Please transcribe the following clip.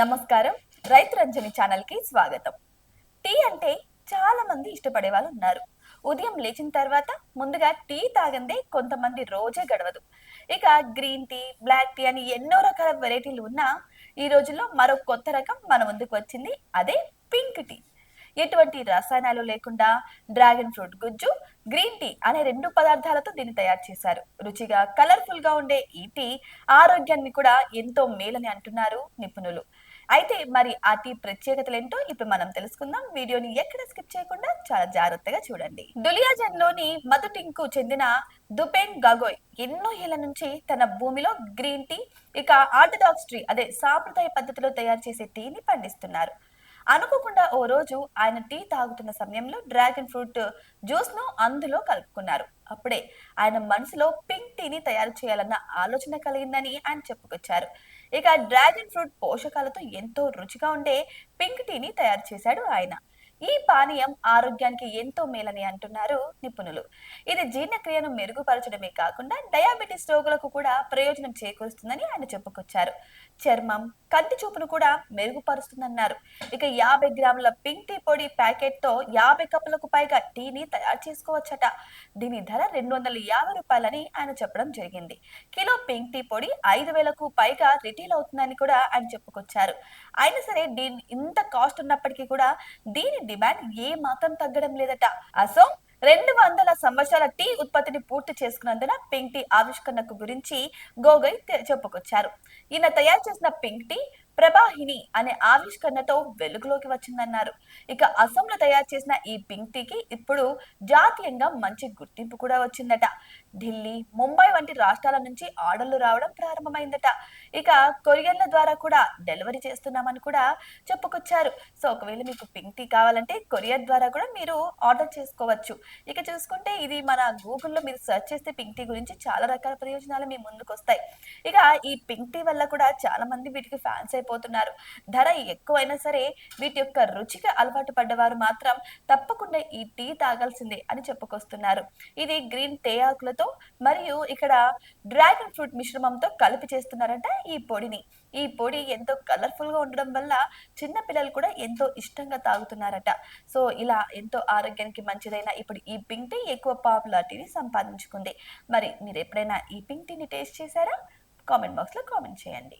నమస్కారం. రైతు రంజని ఛానల్కి స్వాగతం. టీ అంటే చాలా మంది ఇష్టపడే వాళ్ళు ఉన్నారు. ఉదయం లేచిన తర్వాత ముందుగా టీ తాగందే కొంతమంది రోజే గడవదు. ఇక గ్రీన్ టీ బ్లాక్ టీ అని ఎన్నో రకాల వెరైటీలు ఉన్నా ఈ రోజుల్లో మరో కొత్త రకం మన ముందుకు వచ్చింది. అదే పింక్ టీ. ఎటువంటి రసాయనాలు లేకుండా డ్రాగన్ ఫ్రూట్ గుజ్జు గ్రీన్ టీ అనే రెండు పదార్థాలతో దీన్ని తయారు చేశారు. రుచిగా కలర్ఫుల్గా ఉండే ఈ టీ ఆరోగ్యాన్ని కూడా ఎంతో మేలని అంటున్నారు నిపుణులు. అయితే మరి ఆ టీ ప్రత్యేకతలు ఏంటో ఇప్పుడు మనం తెలుసుకుందాం. వీడియోని ఎక్కడ స్కిప్ చేయకుండా చాలా జాగ్రత్తగా చూడండి. డులియాజన్లోని మధుటింకు చెందిన దుపెన్ గగోయ్ ఎన్నో ఏళ్ళ నుంచి తన భూమిలో గ్రీన్ టీ ఇక ఆర్థడాక్స్ ట్రీ అదే సాంప్రదాయ పద్ధతిలో తయారు చేసే టీని పండిస్తున్నారు. అనుకోకుండా ఓ రోజు ఆయన టీ తాగుతున్న సమయంలో డ్రాగన్ ఫ్రూట్ జ్యూస్ను అందులో కలుపుకున్నారు. అప్పుడే ఆయన మనసులో పింక్ టీని తయారు చేయాలన్న ఆలోచన కలిగిందని ఆయన చెప్పుకొచ్చారు. ఇక డ్రాగన్ ఫ్రూట్ పోషకాలతో ఎంతో రుచిగా ఉండే పింక్ టీని తయారు చేశాడు ఆయన. ఈ పానీయం ఆరోగ్యానికి ఎంతో మేలని అంటున్నారు నిపుణులు. ఇది జీర్ణక్రియను మెరుగుపరచడమే కాకుండా డయాబెటీస్ రోగులకు కూడా ప్రయోజనం చేకూరుస్తుందని ఆయన చెప్పుకొచ్చారు. చర్మం కంటి చూపును కూడా మెరుగుపరుస్తుందన్నారు. ఇక యాభై గ్రాముల పింక్ టీ పొడి ప్యాకెట్తో యాభై కప్పులకు పైగా టీని తయారు చేసుకోవచ్చట. దీని ధర రెండు వందల యాభై రూపాయలని ఆయన చెప్పడం జరిగింది. కిలో పింక్ టీ పొడి ఐదు వేలకు పైగా రిటైల్ అవుతుందని కూడా ఆయన చెప్పుకొచ్చారు. అయినా సరే దీని ఇంత కాస్ట్ ఉన్నప్పటికీ కూడా దీని డిమాండ్ ఏ మాత్రం తగ్గడం లేదట. అసో రెండు వందల సంవత్సరాల టీ ఉత్పత్తిని పూర్తి చేసుకున్నందున పింక్ టీ ఆవిష్కరణకు గురించి గోగోయ్ చెప్పుకొచ్చారు. ఈయన తయారు చేసిన పింక్ టీ ప్రభాహిని అనే ఆవిష్కరణతో వెలుగులోకి వచ్చిందన్నారు. ఇక అసోంలో తయారు చేసిన ఈ పింక్ టీకి ఇప్పుడు జాతీయంగా మంచి గుర్తింపు కూడా వచ్చిందట. ఢిల్లీ ముంబై వంటి రాష్ట్రాల నుంచి ఆర్డర్లు రావడం ప్రారంభమైందట. ఇక కొరియర్ల ద్వారా కూడా డెలివరీ చేస్తున్నామని కూడా చెప్పుకొచ్చారు. సో ఒకవేళ మీకు పింక్ టీ కావాలంటే కొరియర్ ద్వారా కూడా మీరు ఆర్డర్ చేసుకోవచ్చు. ఇక చూసుకుంటే ఇది మన గూగుల్లో మీరు సెర్చ్ చేస్తే పింక్ టీ గురించి చాలా రకాల ప్రయోజనాలు మీ ముందుకు వస్తాయి ఇక ఈ పింక్ టీ వల్ల కూడా చాలా మంది వీటికి ఫ్యాన్స్ అయిపోతున్నారు ధర ఎక్కువైనా సరే వీటి యొక్క రుచికి అలవాటు పడ్డవారు మాత్రం తప్పకుండా ఈ టీ తాగాల్సిందే అని చెప్పుకొస్తున్నారు. ఇది గ్రీన్ టే ఆకులతో మరియు ఇక్కడ డ్రాగన్ ఫ్రూట్ మిశ్రమంతో కలిపి చేస్తున్నారంట ఈ పొడిని. ఈ పొడి ఎంతో కలర్ఫుల్గా ఉండడం వల్ల చిన్న పిల్లలు కూడా ఎంతో ఇష్టంగా తాగుతున్నారట. సో ఇలా ఎంతో ఆరోగ్యానికి మంచిదైన ఇప్పుడు ఈ పింక్ టీ ఎక్కువ పాపులారిటీని సంపాదించుకుంది. మరి మీరు ఎప్పుడైనా ఈ పింక్ టీని టేస్ట్ చేశారా? కామెంట్ బాక్స్లో కామెంట్ చేయండి.